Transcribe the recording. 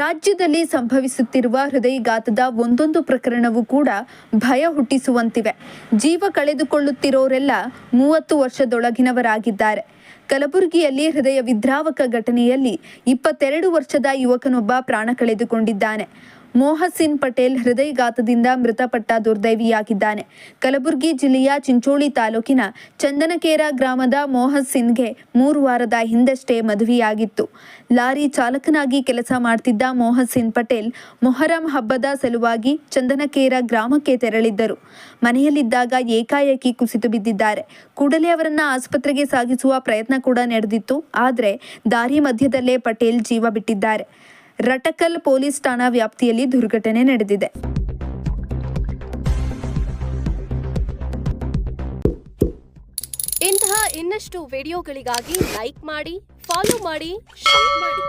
ರಾಜ್ಯದಲ್ಲಿ ಸಂಭವಿಸುತ್ತಿರುವ ಹೃದಯಘಾತದ ಒಂದೊಂದು ಪ್ರಕರಣವೂ ಕೂಡ ಭಯ ಹುಟ್ಟಿಸುವಂತಿವೆ. ಜೀವ ಕಳೆದುಕೊಳ್ಳುತ್ತಿರೋರೆಲ್ಲ ಮೂವತ್ತು ವರ್ಷದೊಳಗಿನವರಾಗಿದ್ದಾರೆ. ಕಲಬುರಗಿಯಲ್ಲಿ ಹೃದಯ ವಿದ್ರಾವಕ ಘಟನೆಯಲ್ಲಿ ಇಪ್ಪತ್ತೆರಡು ವರ್ಷದ ಯುವಕನೊಬ್ಬ ಪ್ರಾಣ ಕಳೆದುಕೊಂಡಿದ್ದಾನೆ. ಮೋಹಸಿನ್ ಪಟೇಲ್ ಹೃದಯಘಾತದಿಂದ ಮೃತಪಟ್ಟ ದುರ್ದೈವಿಯಾಗಿದ್ದಾನೆ. ಕಲಬುರಗಿ ಜಿಲ್ಲೆಯ ಚಿಂಚೋಳಿ ತಾಲೂಕಿನ ಚಂದನಕೇರ ಗ್ರಾಮದ ಮೋಹಸಿನ್ಗೆ ಮೂರು ವಾರದ ಹಿಂದಷ್ಟೇ ಮದುವೆಯಾಗಿತ್ತು. ಲಾರಿ ಚಾಲಕನಾಗಿ ಕೆಲಸ ಮಾಡ್ತಿದ್ದ ಮೋಹಸಿನ್ ಪಟೇಲ್ ಮೊಹರಂ ಹಬ್ಬದ ಸಲುವಾಗಿ ಚಂದನಕೇರ ಗ್ರಾಮಕ್ಕೆ ತೆರಳಿದ್ದರು. ಮನೆಯಲ್ಲಿದ್ದಾಗ ಏಕಾಏಕಿ ಕುಸಿತು ಬಿದ್ದಿದ್ದಾರೆ. ಕೂಡಲೇ ಅವರನ್ನ ಆಸ್ಪತ್ರೆಗೆ ಸಾಗಿಸುವ ಪ್ರಯತ್ನ ಕೂಡ ನಡೆದಿತ್ತು. ಆದರೆ ದಾರಿ ಮಧ್ಯದಲ್ಲೇ ಪಟೇಲ್ ಜೀವ ಬಿಟ್ಟಿದ್ದಾರೆ. ರಟಕಲ್ ಪೊಲೀಸ್ ಠಾಣಾ ವ್ಯಾಪ್ತಿಯಲ್ಲಿ ದುರ್ಘಟನೆ ನಡೆದಿದೆ. ಇಂತಹ ಇನ್ನಷ್ಟು ವಿಡಿಯೋಗಳಿಗಾಗಿ ಲೈಕ್ ಮಾಡಿ, ಫಾಲೋ ಮಾಡಿ, ಶೇರ್ ಮಾಡಿ.